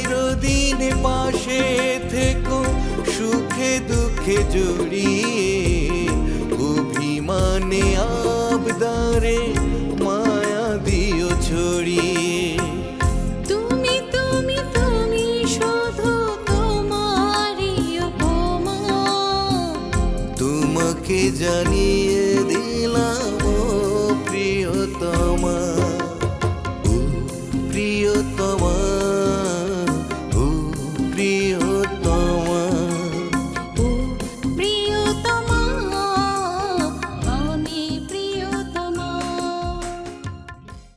চিরদিন পাশে থেকো সুখে দুঃখে জড়িয়ে। অভিমানে আবদারে মায়া দিও ছড়িয়ে। তোমাকে জানিয়ে